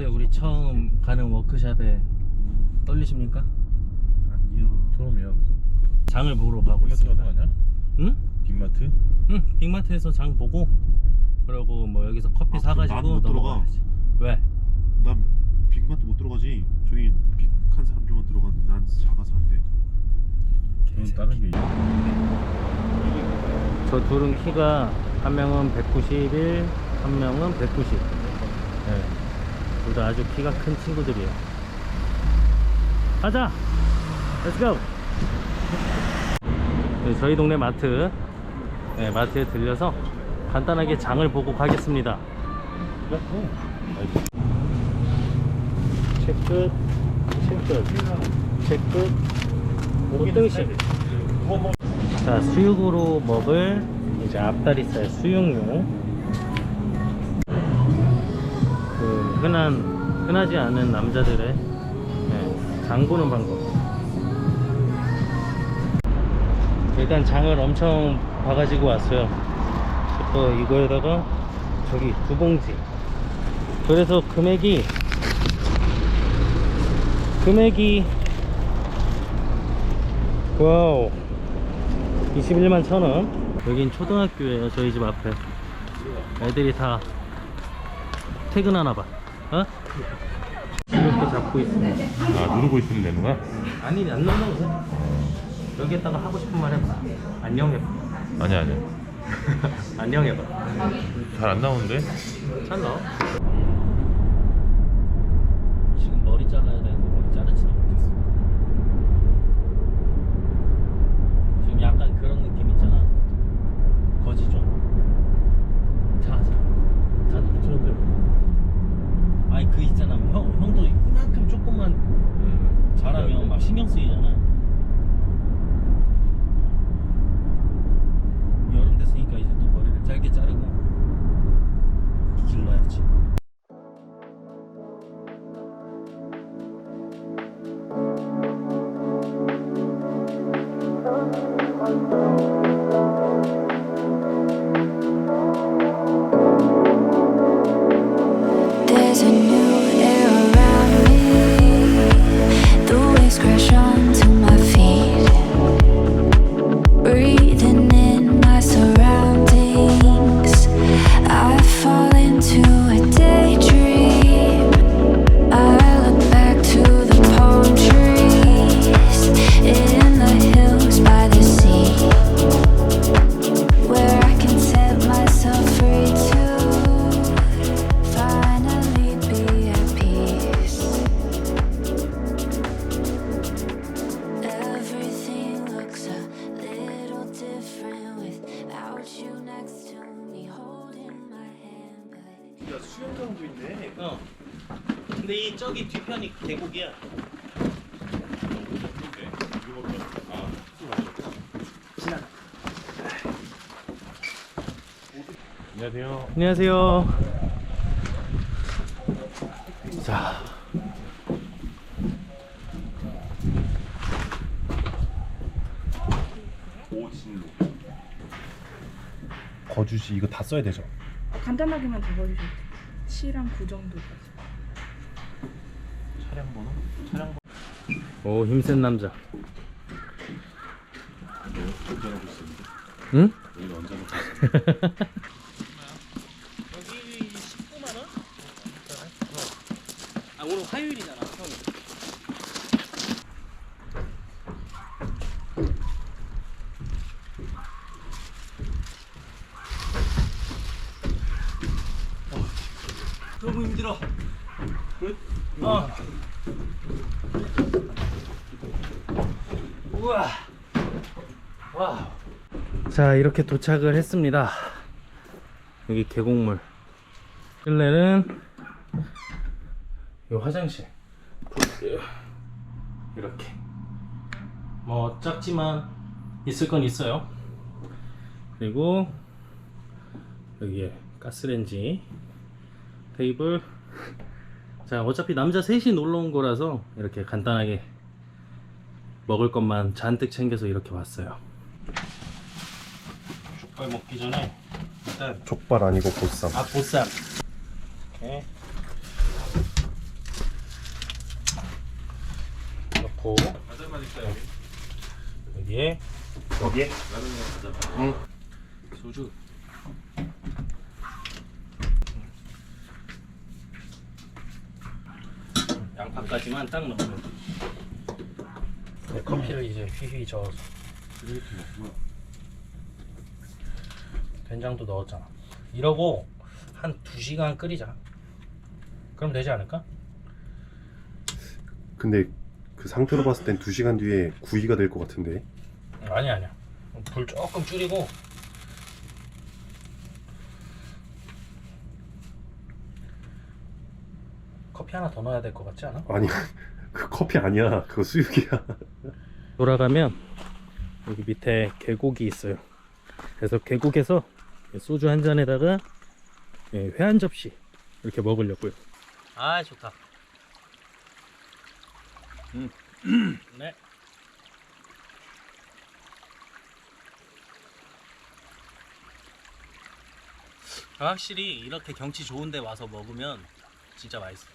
어때 우리 처음 가는 워크샵에 떨리십니까? 아니요. 처음이야. 장을 보러 가고 빅마트 있습니다. 가는 거 아니야? 응? 빅마트? 응. 빅마트에서 장 보고 그러고 뭐 여기서 커피 아, 그럼 사가지고 나는 못 들어가. 넘어가야지. 왜? 난 빅마트 못 들어가지. 저기 빅한 사람들만 들어가는데 난 작아서 안 돼. 그건 다른 게 있어. 저 둘은 키가 한 명은 191, 한 명은 190. 네. 둘 다 아주 키가 큰 친구들이에요. 가자! 렛츠고! 네, 저희 동네 마트. 네, 마트에 들려서 간단하게 장을 보고 가겠습니다. 체크, 체크, 체크, 오등심. 자, 수육으로 먹을 이제 앞다리살 수육용. 흔한 흔하지 않은 남자들의 네, 장 보는 방법. 일단 장을 엄청 봐가지고 왔어요. 또 이거에다가 저기 두 봉지. 그래서 금액이 금액이 와우 21만 천원 여긴 초등학교예요 저희 집 앞에 애들이 다 퇴근하나봐 어? 이렇게 잡고 있습니다 아 누르고 있으면 되는 거야? 아니 안 넘어도 돼 여기에다가 하고 싶은 말 해봐 안녕 해봐 아니 아니. 안녕 해봐 잘 안 나오는데? 잘 나와 지금 머리 잘라야 되는데 머리 자르지도 못했어 지금 약간 그런 느낌 있잖아 거지 좀 자자 자도 들어들 아니 그 있잖아 형, 형도 이만큼 조금만 음. 잘하면 막 신경 쓰이잖아 근데 이 저기 뒤편이 계곡이야 안녕하세요. 안녕하세요 자 오진로. 거주시 이거 다 써야 되죠? 간단하게만 적어주셔도 돼요. 7랑 9 정도까지. 차량 번호? 차량 오 힘센 남자 번호? 응? 여기 언제 하고 있었는데? 여기 19만 원? 아 오늘 화요일이잖아 형. 너무 힘들어. 어. 우와. 와. 자 이렇게 도착을 했습니다. 여기 계곡물. 실내는 이 화장실. 이렇게. 뭐 작지만 있을 건 있어요. 그리고 여기에 가스레인지, 테이블. 자 어차피 남자 셋이 놀러 온 거라서 이렇게 간단하게 먹을 것만 잔뜩 챙겨서 이렇게 왔어요. 족발 먹기 전에 일단 족발 아니고 보쌈. 아 보쌈. 이렇게 넣고. 과자만 있다 여기. 여기에. 여기에? 라면 과자만 응. 소주. 양파까지만 딱 넣으면 네, 커피를 이제 휘휘 저어서. 된장도 넣었잖아 이러고 한 2시간 끓이자 그럼 되지 않을까? 근데 그 상태로 봤을 땐 2시간 뒤에 구이가 될 것 같은데. 아니 아니야 불 조금 줄이고 커피 하나 더 넣어야 될 것 같지 않아? 아니, 그 커피 아니야. 그거 수육이야. 돌아가면 여기 밑에 계곡이 있어요. 그래서 계곡에서 소주 한 잔에다가 회 한 접시 이렇게 먹으려고요. 아 좋다. 음. 네. 확실히 이렇게 경치 좋은데 와서 먹으면 진짜 맛있어.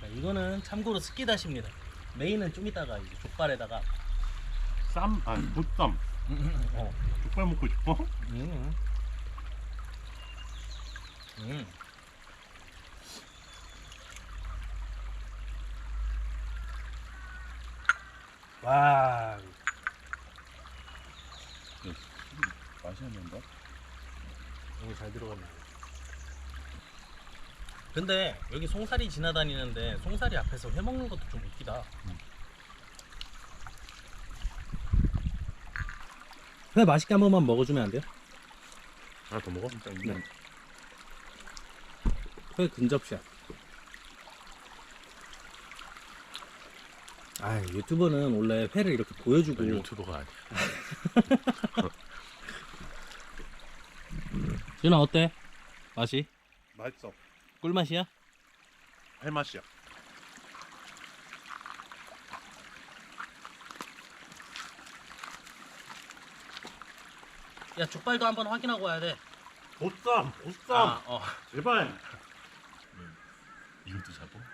자, 이거는 참고로 스키다시입니다. 메인은 좀 이따가 이제 족발에다가 쌈? 아, 보쌈. 어. 족발 먹고 싶어? 음. 음. 와. 맛이 안 난다. 너무 잘 들어갔네. 근데 여기 송사리 지나다니는데 송사리 앞에서 회 먹는 것도 좀 웃기다. 회 맛있게 한 번만 먹어주면 안 돼요? 하나 더 먹어? 네. 회 근접샷. 아 유튜버는 원래 회를 이렇게 보여주고 유튜버가 아니야. 준아 어때? 맛이? 맛있어. 꿀맛이야? 할 맛이야. 야 족발도 한번 확인하고 와야 돼. 보쌈, 보쌈. 아, 어. 제발. 이것도 잡어?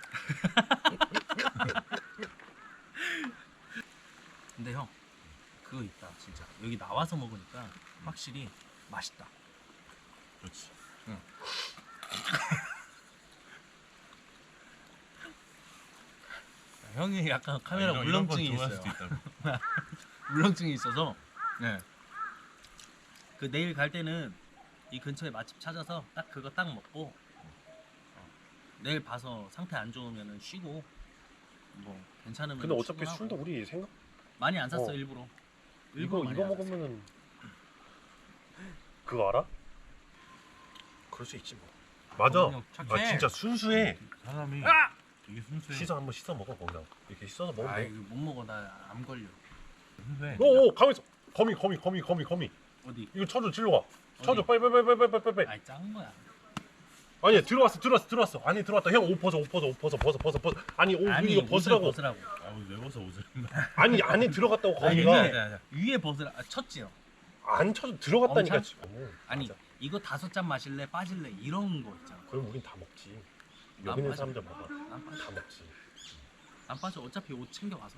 근데 형 그거 있다 진짜 여기 나와서 먹으니까 확실히 맛있다. 그렇지. 형이 약간 카메라 이런- 울렁증이 좋아할 있어요. 수도 있다고. 울렁증이 있어서 네. 그 내일 갈 때는 이 근처에 맛집 찾아서 딱 그거 딱 먹고 어, 내일 봐서 상태 안 좋으면 쉬고 뭐 괜찮으면 근데 어차피 출근하고. 술도 우리 생각 많이 안 샀어 어. 일부러 이거 일부러 많이 이거 안 샀어. 먹으면은 그거 알아? 그럴 수 있지 뭐. 맞아. 착해. 아 진짜 순수해. 사람이 되게 순수해. 씻어 한번 씻어 먹어 거기다. 이렇게 씻어서 먹으면 아 돼. 이거 못 먹어 나 암 걸려 순수해. 오, 오 가만 있어. 거미 거미 거미 거미 거미. 어디 이거 쳐줘 질러 와. 쳐줘? 빨리 빨리 빨리 빨리 빨리 빨리. 아이 짠 거야 아니 들어왔어 들어왔어 들어왔어. 아니 들어왔다. 형 옷 벗어 옷 벗어 옷 벗어 벗어 벗어 벗어. 아니 옷 아니 이거 옷을 벗으라고. 벗으라고 아우 왜 벗어 옷을? 아니 안에 들어갔다고 아니 거미가 위에, 위에 벗으라 아, 쳤지요 안 쳐줘 들어갔다니까 엄청? 지금. 아니 맞아. 이거 다섯 잔 마실래 빠질래 이런 거 있잖아 그럼 우린 다 먹지. 안 여기 있는. 사람들 봐봐. 안 빠져 다 먹지. 안 빠져 어차피 옷 챙겨와서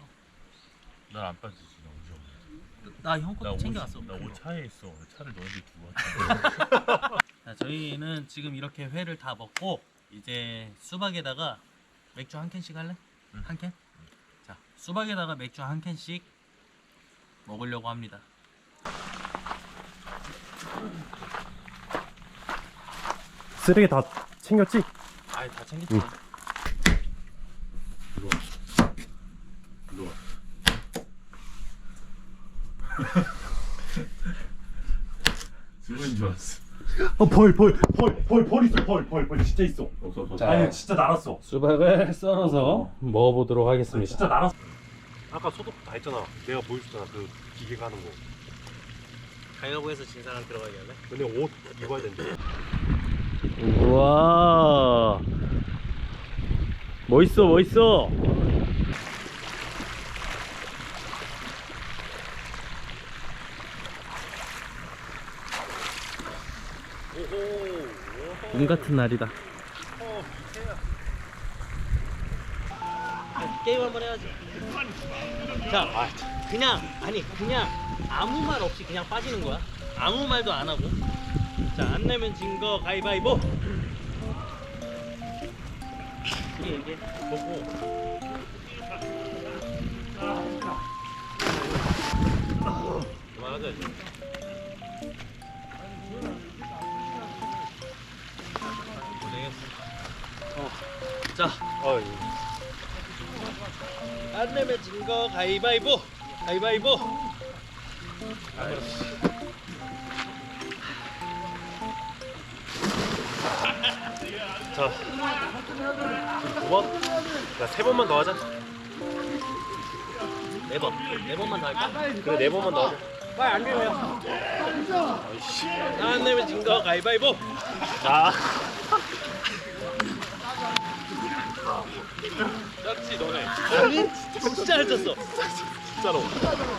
난안 빠지지. 나 옷이 없네. 나형나 것도 옷, 챙겨왔어 나 옷 차에 있어. 차를 너희들 두고 왔잖아. 자, 저희는 지금 이렇게 회를 다 먹고 이제 수박에다가 맥주 한 캔씩 할래? 응. 한 캔? 자 수박에다가 맥주 한 캔씩 먹으려고 합니다 쓰레기 다 챙겼지? 아이 다 챙겼지 응. 수고인 줄 알았어. 어 벌 벌 벌 벌 벌 있어 벌 벌 벌 진짜 있어. 없어 없어. 자. 아니 진짜 날았어. 수박을 썰어서 먹어보도록 하겠습니다 진짜 날았어. 아까 소독 다 했잖아. 내가 보여줬잖아 그 기계 가는 거. 가위바위보해서 진 사람 들어가게 할래? 근데 옷 입어야 된대. 우와 멋있어 멋있어 꿈 같은 날이다 게임 한번 해야지. 자, 그냥 아니 그냥 아무 말 없이 그냥 빠지는 거야. 아무 말도 안 하고. 자, 안 내면 진 거 가위바위보. 이게 이게 보고. 그만하자 이제. 고생했어. 어. 자, 아, 안 내면 진 거 가위바위보. 가위바위보. 자, 두 번? 야, 세 번만 더 하자. 네 번. 네 번만 더 할까? 그래, 네 번만 더 하자. 빨리 안 내면. 아이씨. 안 내면 진거 가위바위보. 자, 짰지 너네. 아니 진짜 잘 짰어. 진짜로.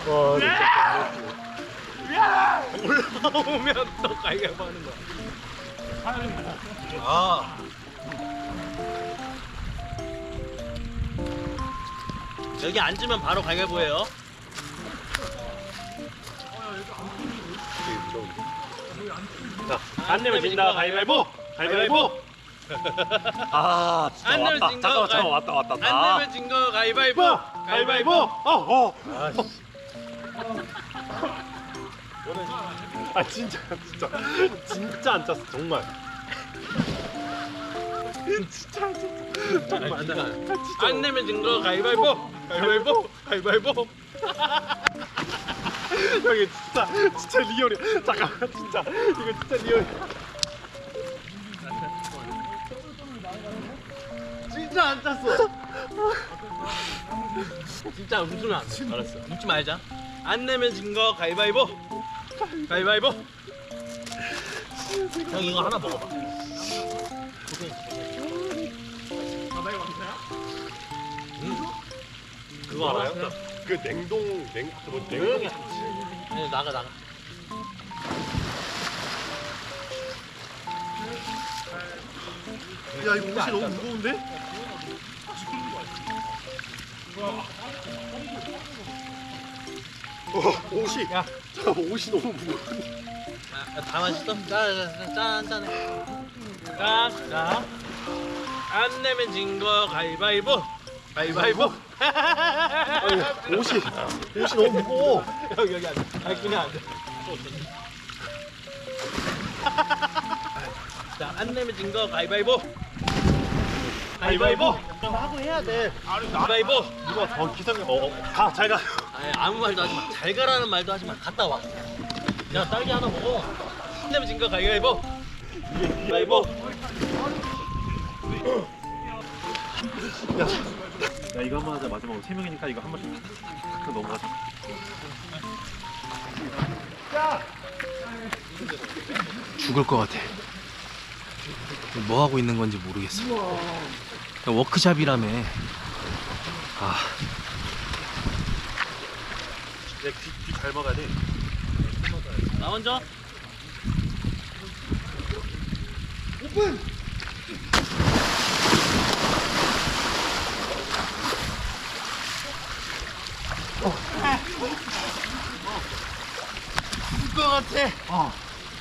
와, 진짜. 올라오면 또 가위바위보 하는 거야. 아. 여기 앉으면 바로 가위바위보예요. 자, 안 내면 진다. 가위바위보. 가위바위보. 아, 진짜 안 내면 왔다. 진거 잠깐만, 잠깐 왔다, 왔다. 왔다. 안 내면 진 거 가위바위보. 가위바위보. 어, 어. 아, 진짜, 진짜, 진짜 안 짰어, 정말. 진짜 안 짰어. 정말. 진짜. 안 내면 진 거 가위바위보. 가위바위보. 가위바위보. 형이 진짜, 진짜 리얼이야. 잠깐만, 진짜, 이거 진짜 리얼이야. 진짜 안 짰어. 진짜 웃으면 안 돼. 알았어. 웃지 말자. 안 내면 진 거 가위바위보. 가위바위보. 형 이거 하나 먹어봐. 그거 알아요? 그 냉동, 냉, 뭐 냉동이 네, 나가 나가. 야 이거 옷이 너무 무거운데? 어, 옷이 야, 저 옷이 너무 무거워. 아, 다 맛있어? 짠짠 짠해. 짠 자. 안 내면 진 거 가위바위보. 가위바위보. 아니, 옷이 옷이 너무 무거워. 여기 여기 앉아. 아 그냥 앉아. 자, 안 내면 진 거 가위바위보. 가위바위보. 하고 해야 돼. 가위바위보. 누가 더 기상이 어, 가, 잘 가. 아니, 아무 말도 하지 마. 잘 가라는 말도 하지 마. 갔다 와. 야, 딸기 하나 먹어. 안 내면 진 거 가위바위보. 가위바위보. 야 이거 한번 하자 마지막으로 세 명이니까 이거 한 번씩 탁탁탁 넘어가자. 죽을 것 같아. 뭐 하고 있는 건지 모르겠어. 워크샵이라며. 아, 내귀잘 막아야 돼. 나 먼저.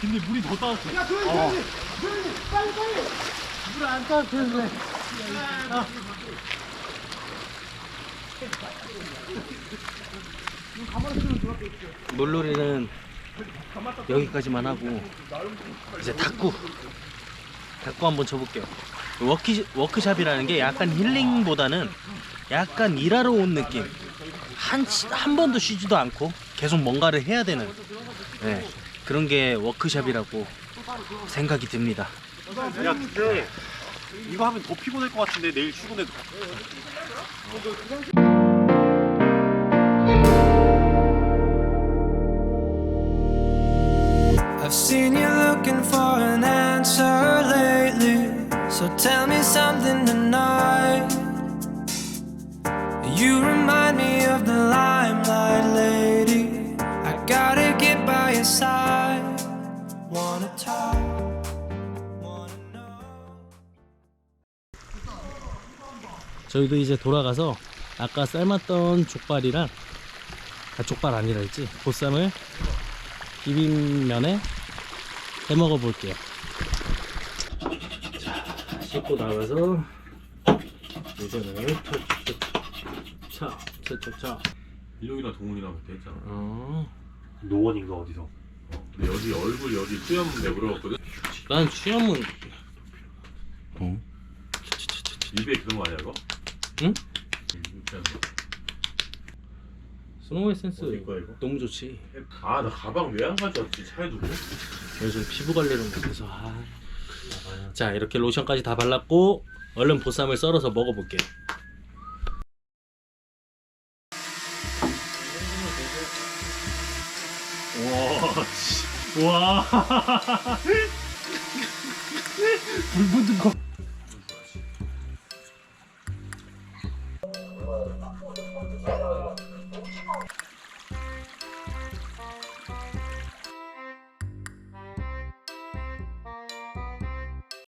근데 물이 더 따뜻해. 물놀이는 여기까지만 하고 이제 탁구. 탁구 한번 쳐볼게요. 워크, 워크샵이라는 게 약간 힐링보다는 약간 일하러 온 느낌. 한, 시- 한 번도 쉬지도 않고 계속 뭔가를 해야 되는. 네, 그런 게 워크샵이라고 생각이 듭니다 야 근데 이거 하면 더 피곤할 것 같은데 내일 출근해도. I've seen you looking for an answer lately. So tell me something tonight. You remind me of the limelight lady. I gotta get by your side. 저희도 이제 돌아가서 아까 삶았던 족발이랑 아, 족발 아니라 했지 보쌈을 비빔면에 해 먹어 볼게요. 자, 씻고 나가서 이거를 차, 차, 차, 차. 일용이랑 동훈이랑 그때 했잖아. 어, 노원인가 어디서 근데 여기 얼굴 여기 수염 내물어봤거든. 난 수염은 어? 입에 그런 거 아니야 이거? 응? 스노우 에센스 어디 거야 이거? 너무 좋지. 아 나 가방 왜 안 가져왔지 차에 두고? 요즘 피부 관리를 못해서 아. 자 이렇게 로션까지 다 발랐고 얼른 보쌈을 썰어서 먹어볼게요 와, 씨. 와. 불 붙은 거.